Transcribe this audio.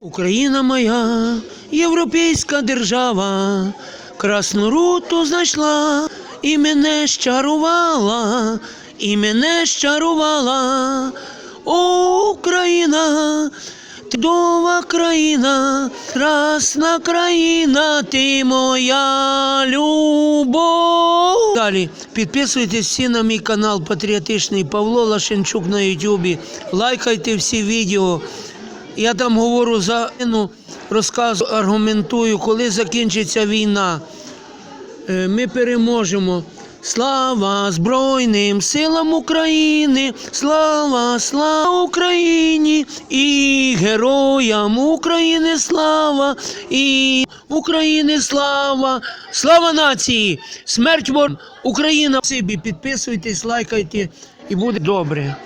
Україна моя, європейська держава, красну руту знайшла і мене щарувала, і мене щарувала. О, Україна, ти дова країна, красна країна, ти моя любов. Далі підписуйтесь всі на мій канал Патріотичний Павло Лашенчук на Ютубі. Лайкайте всі відео. Я там говорю за ну, розказую, аргументую, коли закінчиться війна. Е, Ми переможемо. Слава Збройним силам України! Слава, слава Україні! І героям України слава! І України слава! Слава нації! Смерть вор! Україна! Сибі, підписуйтесь, лайкайте і буде добре.